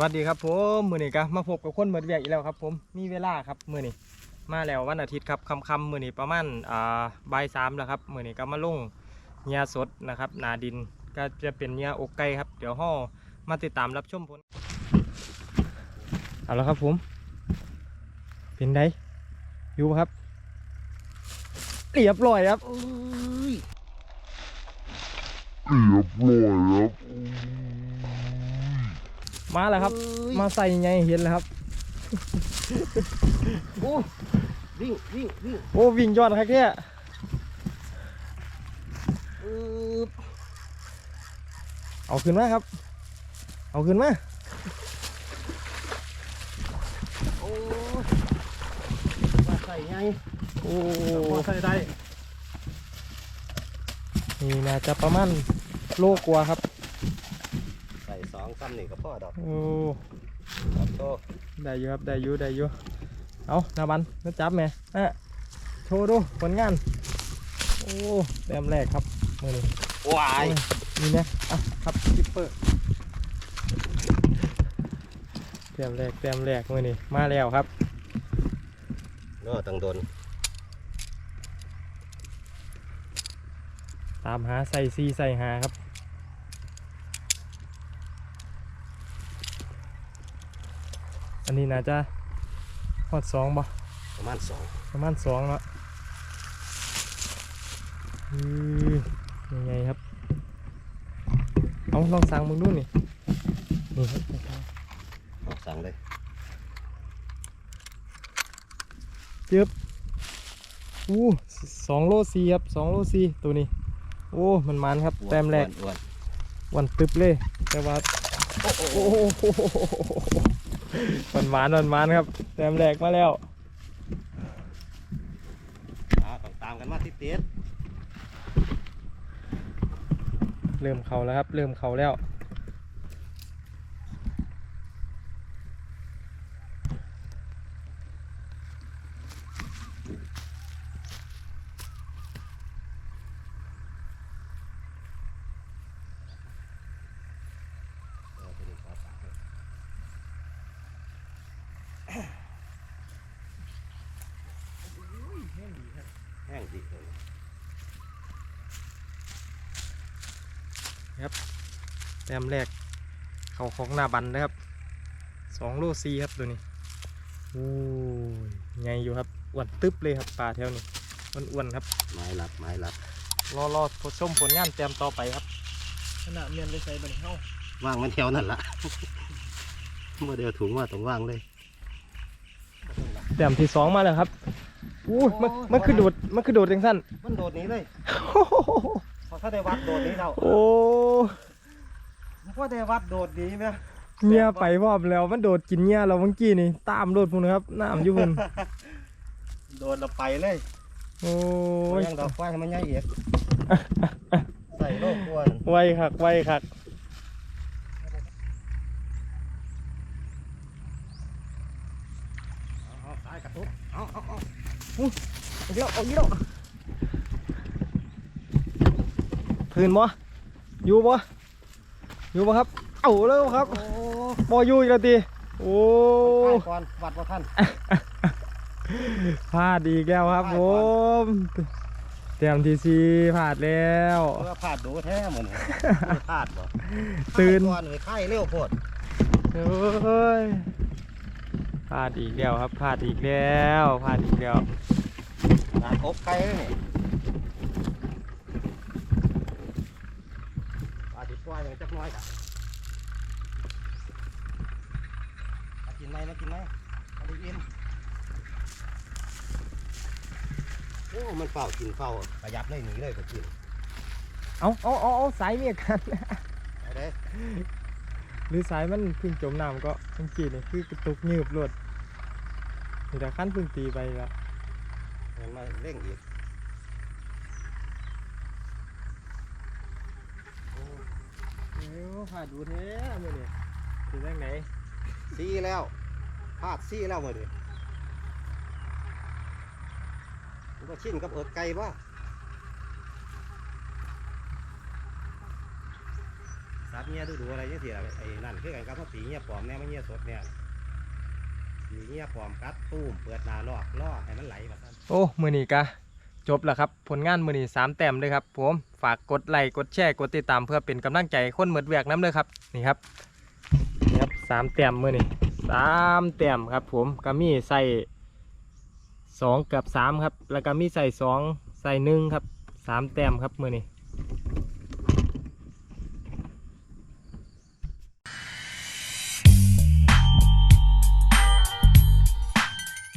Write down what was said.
วัสดีครับผมมือนี้ก็มาพบกับคนเบิดเวียกอีกแล้วครับ ผมมีเวลาครับมือนี้มาแล้ววันอาทิตย์ครับคำคำมือนี้ประมาณอ่าบ่ายสามแล้วครับมือนี้ก็มาลงเงียสดนะครับนาดินก็จะเป็นเงียอกไก่ครับ เดี๋ยวห่อมาติดตามรับชมผลเอาละครับผม เป็นไดอยู่บ่ครับเรียบร้อยครับเรียบร้อยครับ มาแล้วครับ มาใส่ไงเห็นแล้วครับโอ้วิ่งวิ่งวิ่งโอ้วิ่งยอดครับแค่อืบเอาขึ้นมาครับ เอาขึ้นมาโอ้ว่าใส่ไงโอ้พอใส่ได้นี่น่าจะประมาณโลกว่าครับใส่ส องซ้ำนี่ก็พอดอกโอ้ครับโตได้อยู่ครับได้อยู่ได้อยู่เอาหน้าบันมาจับแม่อะโชว์ดูผลงาน โอ้แต้มแรกครับมือนี้วายนี่นะอะครับคิปเปอร์แต้มแรกแต้มแรกมือนี้มาแล้วครับเนาะตังโดนตามหาใส่ซีใส่หาครับ อันนี้น่าจะฮอดสองบ่ประมาณสองประมาณสองแล้วอือยังไงครับ เอาลองสั่งมึงดูนี่นี่ครับเอาสั่งเลยอู้สองโลซีครับสองโลซีตัวนี้ โอ้ มันมันครับ แต้มแรกอ้วนวันตึบเลย แต่ว่า โอ้โห มันมันมันมันครับแต้มแรกมาแล้วๆอ่าต้องตามกันมาติดติดเริ่มเขาแล้วครับ เริ่มเขาแล้ว ๆเอาตัวนี้ขอสั่งเลย แห้งดีเลยแต้มแรก เขาของหน้าบันนะครับสองโลซีครับตัวนี้โอ้ยไงอยู่ครับอ้วนตึ๊บเลยครับปลาแถวนี้อ้วนๆครับไม้หลับไม้หลับรอรอผลชมผลงานแต้มต่อไปครับขณะเมียนไปใส่บันเข้าว่างมันแถวนั่นละเมื่อเดียวถุงว่าต้องว่างเลยแต้มที่สองมาแล้วครับ อู้ยมันมันคือโดดมันคือโดดจังสั้นมันโดดหนี้เลยพอถ้าได้วัดโดดหนี้เราโอ้พอได้วัดโดดหนี้ไหมเมียไปพร้อมแล้วมันโดดกินเงี้ยเราเมื่อกี้นี่ตามโดดพุ่นครับน้ำอยู่พุ่นโดดเราไปเลย โอ้โอ้ยยังดอกไฟให้มันใหญ่เอียดใส่โลกกวนไวคักไวคัก เอาสาย กระตุกเอาเอาเอาอีกแล้วเอาอีกแล้วพื้นบ่อยู่บ่อยู่บ่ครับเอาแล้วครับบ่อยู่อีกแล้วตีโอ้ก่อนวัดว่ท่านพลาดอีกแล้วครับผมเตรียมทีซีพลาดแล้วเพื่อพลาดดูแท้เหมือนพลาดบ่ตื่นก่อนเลยไข่เร็วโพดโอ้ย พลาดอีกแล้วครับพลาดอีกแล้วพลาดอีกแล้วงานอบไก่เลยนี่ปลาติดปล่อยอย่างจักหน้อยกะมากินไหมมากินไหมมาดูอินโอ้มันเฝ้ากินเฝ้าขยับเลยหนีเลยก็กินเอาเอาเอาเอาสายเมียกันเอาเด้ หรือสายมันเพึ่งจมน้ำก็เมื่อกี้นี่คือกระตุกยืบรวดนี่แต่ขั้นเพึ่งตีไปแล้วเงินมาเร่งอีกเอ้าพลาดดูแท้เมื่อนี่คือจังไหนซีแล้วพลาดซีแล้วมือดิมันก็ชินกับเอิดไก่บ่ส สัตว์ เงี้ยดูดูอะไรยังสิล่ะไอ้นั่นคือกันครับเขาตีเงี้ยปลอมเนี่ยมันเงี้ยสดเนี่ยตีเงี้ยปลอมกัดตู้มเปิดหนาลอกล่อให้มันไหลแบบนั้นโอ้มือนี้กะจบแล้วครับ ผลงานมือนี้สามแต้มเลยครับผมฝากกดไลค์กดแชร์กดติดตามเพื่อเป็นกำลังใจคนเหมือดแวกน้ำเลยครับนี่ครับนี่ครับสามแต้มมือนี้สามแต้มครับ ผมก็มีใส่สองกับสามครับ แล้วก็มีใส่สองใส่หนึ่งครับสามแต้มครับมือนี้